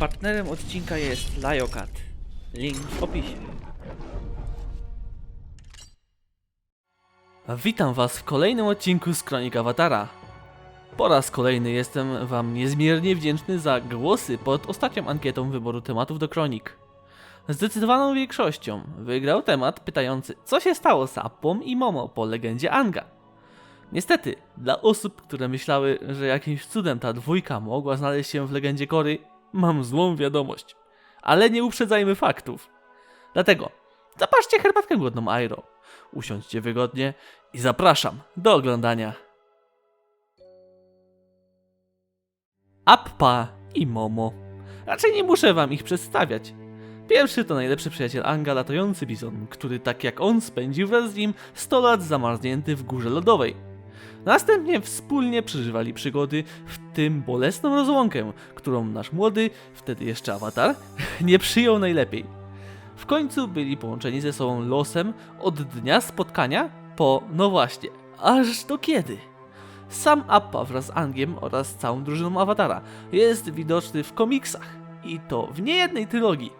Partnerem odcinka jest Liokat. Link w opisie. Witam Was w kolejnym odcinku z Kronik Awatara. Po raz kolejny jestem Wam niezmiernie wdzięczny za głosy pod ostatnią ankietą wyboru tematów do kronik. Zdecydowaną większością wygrał temat pytający, co się stało z Appą i Momo po legendzie Anga. Niestety, dla osób, które myślały, że jakimś cudem ta dwójka mogła znaleźć się w legendzie Kory, mam złą wiadomość. Ale nie uprzedzajmy faktów. Dlatego zapaszcie herbatkę głodną Airo, usiądźcie wygodnie i zapraszam do oglądania. Appa i Momo. Raczej nie muszę wam ich przedstawiać. Pierwszy to najlepszy przyjaciel Anga, latający bizon, który tak jak on spędził wraz z nim 100 lat zamarznięty w górze lodowej. Następnie wspólnie przeżywali przygody, w tym bolesną rozłąkę, którą nasz młody, wtedy jeszcze awatar, nie przyjął najlepiej. W końcu byli połączeni ze sobą losem od dnia spotkania po, no właśnie, aż do kiedy? Sam Appa wraz z Angiem oraz całą drużyną awatara jest widoczny w komiksach i to w niejednej trylogii.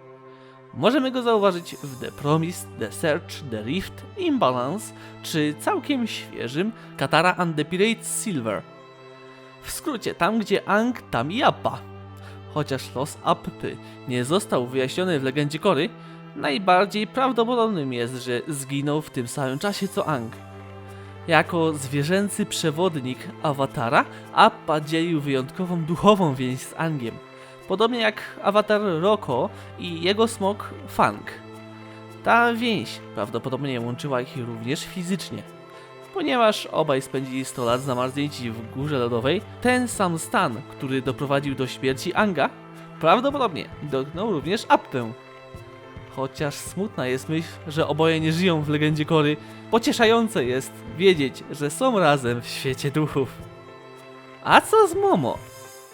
Możemy go zauważyć w The Promise, The Search, The Rift, Imbalance czy całkiem świeżym Katara and the Pirates Silver. W skrócie, tam gdzie Ang, tam i Appa. Chociaż los Appy nie został wyjaśniony w legendzie Kory, najbardziej prawdopodobnym jest, że zginął w tym samym czasie co Ang. Jako zwierzęcy przewodnik awatara, Appa dzielił wyjątkową duchową więź z Angiem podobnie jak awatar Roko i jego smok Fang. Ta więź prawdopodobnie łączyła ich również fizycznie. Ponieważ obaj spędzili 100 lat zamarznięci w górze lodowej, ten sam stan, który doprowadził do śmierci Anga, prawdopodobnie dotknął również Appę. Chociaż smutna jest myśl, że oboje nie żyją w legendzie Kory, pocieszające jest wiedzieć, że są razem w świecie duchów. A co z Momo?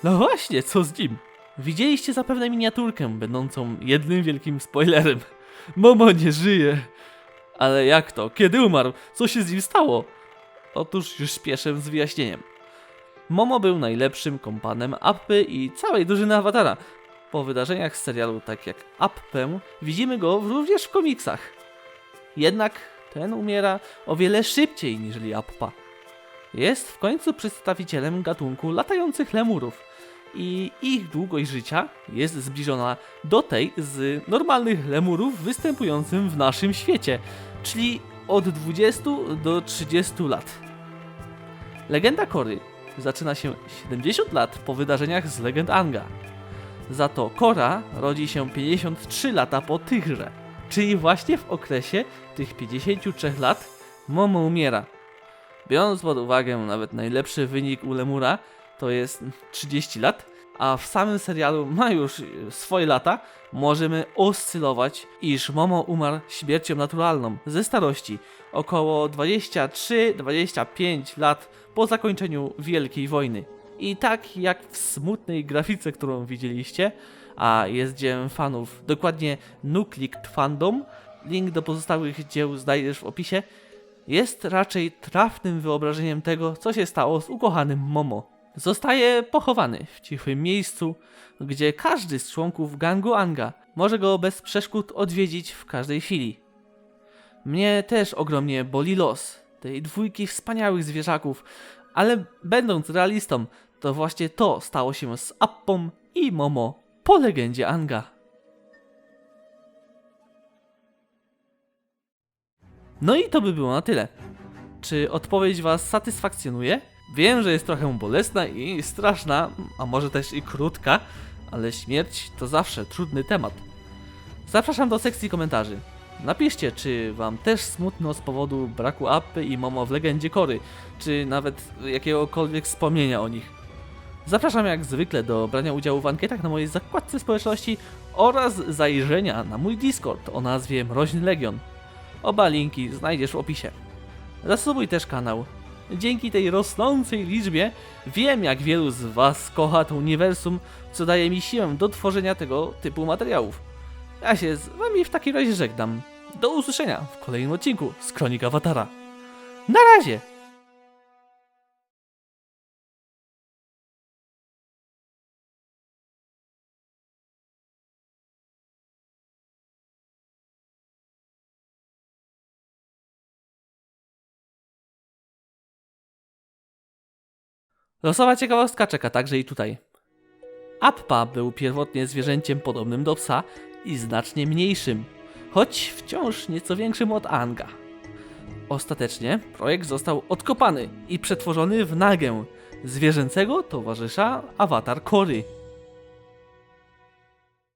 No właśnie, co z nim? Widzieliście zapewne miniaturkę, będącą jednym wielkim spoilerem. Momo nie żyje. Ale jak to? Kiedy umarł? Co się z nim stało? Otóż już spieszę z wyjaśnieniem. Momo był najlepszym kompanem Appy i całej drużyny Awatara. Po wydarzeniach z serialu tak jak Appę widzimy go również w komiksach. Jednak ten umiera o wiele szybciej niż Appa. Jest w końcu przedstawicielem gatunku latających lemurów i ich długość życia jest zbliżona do tej z normalnych lemurów występującym w naszym świecie, czyli od 20 do 30 lat. Legenda Kory zaczyna się 70 lat po wydarzeniach z legend Anga. Za to Kora rodzi się 53 lata po tychże, czyli właśnie w okresie tych 53 lat Momo umiera. Biorąc pod uwagę nawet najlepszy wynik u Lemura, to jest 30 lat, a w samym serialu ma już swoje lata, możemy oscylować, iż Momo umarł śmiercią naturalną ze starości około 23-25 lat po zakończeniu Wielkiej Wojny. I tak jak w smutnej grafice, którą widzieliście, a jest dziełem fanów, dokładnie Nuclicked Fandom, link do pozostałych dzieł znajdziesz w opisie, jest raczej trafnym wyobrażeniem tego, co się stało z ukochanym Momo. Zostaje pochowany w cichym miejscu, gdzie każdy z członków gangu Anga może go bez przeszkód odwiedzić w każdej chwili. Mnie też ogromnie boli los tej dwójki wspaniałych zwierzaków, ale będąc realistą, to właśnie to stało się z Appą i Momo po legendzie Anga. No i to by było na tyle. Czy odpowiedź Was satysfakcjonuje? Wiem, że jest trochę bolesna i straszna, a może też i krótka, ale śmierć to zawsze trudny temat. Zapraszam do sekcji komentarzy. Napiszcie, czy wam też smutno z powodu braku Appy i Momo w Legendzie Kory, czy nawet jakiegokolwiek wspomnienia o nich. Zapraszam jak zwykle do brania udziału w ankietach na mojej zakładce społeczności oraz zajrzenia na mój Discord o nazwie Mroźny Legion. Oba linki znajdziesz w opisie. Zasubuj też kanał, Dzięki tej rosnącej liczbie wiem, jak wielu z Was kocha to uniwersum, co daje mi siłę do tworzenia tego typu materiałów. Ja się z Wami w takim razie żegnam. Do usłyszenia w kolejnym odcinku z Kronik Awatara. Na razie! Losowa ciekawostka czeka także i tutaj. Appa był pierwotnie zwierzęciem podobnym do psa i znacznie mniejszym, choć wciąż nieco większym od Anga. Ostatecznie projekt został odkopany i przetworzony w Nagę, zwierzęcego towarzysza awatar Kory.